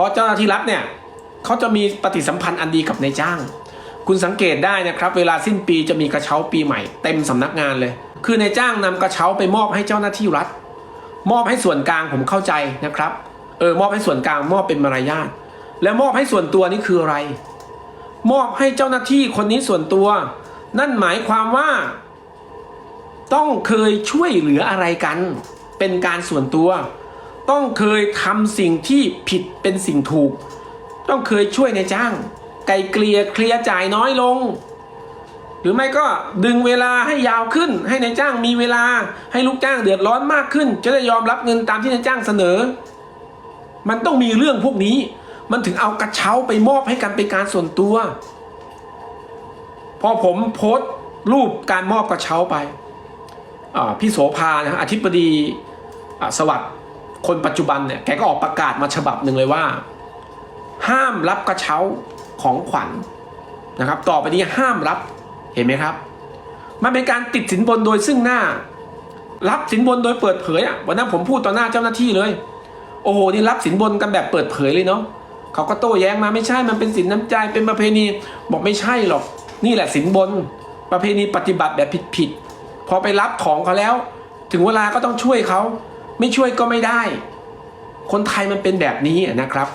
ราะเจ้าหน้าที่รัฐเนี่ยเขาจะมีปฏิสัมพันธ์อันดีกับนายจ้าง คุณสังเกตได้นะครับ เวลาสิ้นปีจะมีกระเช้าปีใหม่เต็มสำนักงานเลย คือนายจ้างนำกระเช้าไปมอบให้เจ้าหน้าที่รัฐ มอบให้ส่วนกลางผมเข้าใจนะครับเออมอบให้ส่วนกลางมอบเป็นมารยาทแล้วมอบให้ส่วนตัวนี่คืออะไร มอบให้เจ้าหน้าที่คนนี้ส่วนตัว นั่นหมายความว่า ต้องเคยช่วยเหลืออะไรกัน เป็นการส่วนตัว ต้องเคยทำสิ่งที่ผิดเป็นสิ่งถูก ต้องเคยช่วยในายจ้าง ไกลเกลี่ยเคลียร์จ่ายน้อยลง หรือไม่ก็ดึงเวลาให้ยาวขึ้น ให้ในายจ้างมีเวลาให้ลูกจ้างเดือดร้อนมากขึ้น จะได้ยอมรับเงินตามที่นายจ้างเสนอ มันต้องมีเรื่องพวกนี้ มันถึงเอากระเช้าไปมอบให้กันเป็นการส่วนตัว พอผมโพสต์รูปการมอบกระเช้าไปพี่โสภานะอธิบดีสวัสดิ์ คนปัจจุบันเนี่ยแกก็ออกประกาศมาฉบับหนึ่งเลยว่า ห้ามรับกระเช้าของขวัญนะครับ ต่อไปนี้ห้ามรับเห็นไหมครับ มันเป็นการติดสินบนโดยซึ่งหน้า รับสินบนโดยเปิดเผยอะวันนั้นผมพูดต่อหน้าเจ้าหน้าที่เลย โอ้โหนี่รับสินบนกันแบบเปิดเผยเลยเนาะเขาก็โต้แย้งมาไม่ใช่มันเป็นสินน้ำใจเป็นประเพณีบอกไม่ใช่หรอก นี่แหละสินบน ประเพณีปฏิบัติแบบผิดๆพอไปรับของเขาแล้ว ถึงเวลาก็ต้องช่วยเขา ไม่ช่วยก็ไม่ได้ คนไทยมันเป็นแบบนี้นะครับ